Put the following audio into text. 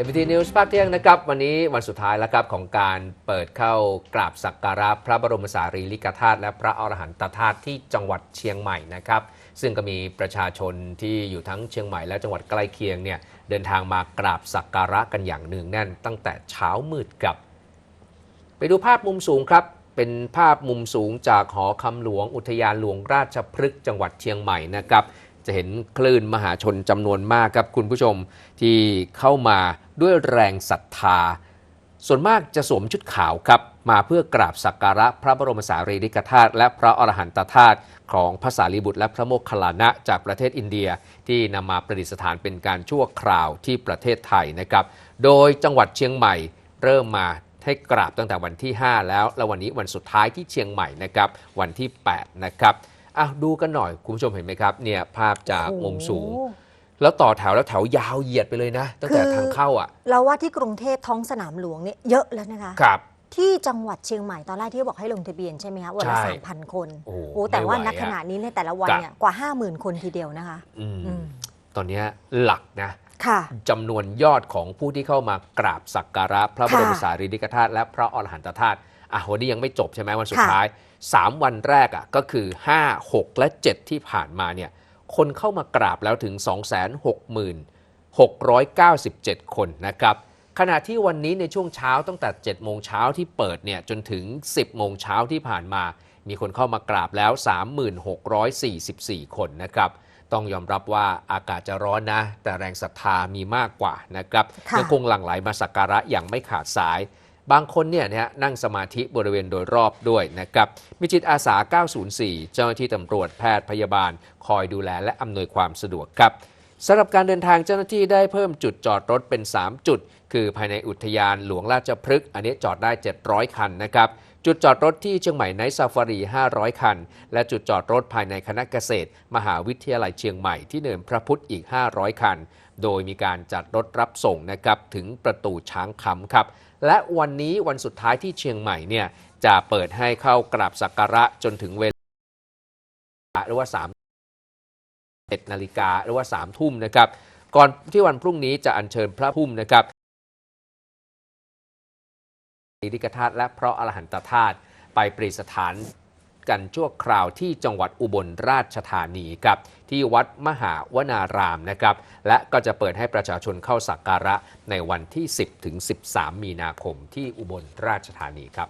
เอ t ีนิวส์ภาคเที่ยงนะครับ วันนี้วันสุดท้ายแล้วครับ ของการเปิดเข้ากราบสักการะพระบรมสารีริกธาตุและพระอรหันตธาตุที่จังหวัดเชียงใหม่นะครับ ซึ่งก็มีประชาชนที่อยู่ทั้งเชียงใหม่และจังหวัดใกล้เคียงเนี่ยเดินทางมากราบสักการะกันอย่างเนืองแน่น ตั้งแต่เช้ามืดครับ ไปดูภาพมุมสูงครับ เป็นภาพมุมสูงจากหอคำหลวงอุทยานหลวงราชพฤกษ์จังหวัดเชียงใหม่นะครับ จะเห็นคลื่นมหาชนจำนวนมากครับคุณผู้ชมที่เข้ามา ด้วยแรงศรัทธา ส่วนมากจะสวมชุดขาวครับมาเพื่อกราบสักการะพระบรมสารีริกธาตุและพระอรหันตธาตุของพระสารีบุตรและพระโมคคัลลานะจากประเทศอินเดียที่นำมาประดิษฐานเป็นการชั่วคราวที่ประเทศไทยนะครับ โดยจังหวัดเชียงใหม่เริ่มมาให้กราบตั้งแต่วันที่ 5 แล้ว และวันนี้วันสุดท้ายที่เชียงใหม่นะครับ วันที่ 8 นะครับอะดูกันหน่อย คุณผู้ชมเห็นไหมครับ เนี่ยภาพจากมุมสูงโอ้โห แล้วต่อแถวแล้วแถวยาวเหยียดไปเลยนะ ตั้งแต่คือทางเข้าอะเราว่าที่กรุงเทพท้องสนามหลวงเนี่ยเยอะแล้วนะคะครับที่จังหวัดเชียงใหม่ตอนแรกที่บอกให้ลงทะเบียนใช่ไหมคะวันละใช่สามพันคนโอ้โหโอ้แต่ว่าไม่ไหวณขณะนี้ในแต่ละวันกะเนี่ยกว่า5 0,000คนทีเดียวนะคะอืมอืมตอนเนี้ยหลักนะค่ะจำนวนยอดของผู้ที่เข้ามากราบสักการะ พระบรมสารีริกธาตุและพระอรหันตธาตุอะวันนี้ยังไม่จบใช่ไหมวันสุดค่ะท้าย 3 วันแรกอะก็คือ 5 6 และ 7 ที่ผ่านมาเนี่ย คนเข้ามากราบแล้วถึง 266,697 คนนะครับ ขณะที่วันนี้ในช่วงเช้าตั้งแต่ 7 โมงเช้าที่เปิดเนี่ยจนถึง 10 โมงเช้าที่ผ่านมา มีคนเข้ามากราบแล้ว 36,444คนนะครับต้องยอมรับว่าอากาศจะร้อนนะ แต่แรงศรัทธามีมากกว่านะครับค่ะยังคงหลั่งไหลมาสักการะอย่างไม่ขาดสาย บางคนเนี่ยนะนั่งสมาธิบริเวณโดยรอบด้วยนะครับ มีจิตอาสา 904 เจ้าหน้าที่ตำรวจแพทย์พยาบาล คอยดูแลและอำนวยความสะดวกครับ สำหรับการเดินทางเจ้าหน้าที่ได้เพิ่มจุดจอดรถเป็น 3 จุด คือภายในอุทยานหลวงราชพฤกษ์อันนี้จอดได้ 700 คันนะครับ จุดจอดรถที่เชียงใหม่ไนท์ซาฟารี 500 คัน และจุดจอดรถภายในคณะเกษตร มหาวิทยาลัยเชียงใหม่ที่เนินพระพุทธอีก 500 คัน โดยมีการจัดรถรับส่งนะครับถึงประตูช้างคำครับ และวันนี้วันสุดท้ายที่เชียงใหม่เนี่ยจะเปิดให้เข้ากราบสักการะจนถึงเวลาหรือว่า3 1นาฬิกาหรือว่า 3 ทุ่มนะครับ ก่อนที่วันพรุ่งนี้จะอัญเชิญพระพุ่มนะครับสารีริกธาตุและพระอรหันตธาตุไปประดิษฐานกันชั่วคราวที่จังหวัดอุบลราชธานีครับที่วัดมหาวนารามนะครับ และก็จะเปิดให้ประชาชนเข้าสักการะในวันที่ 10ถึง13 มีนาคมที่อุบลราชธานีครับ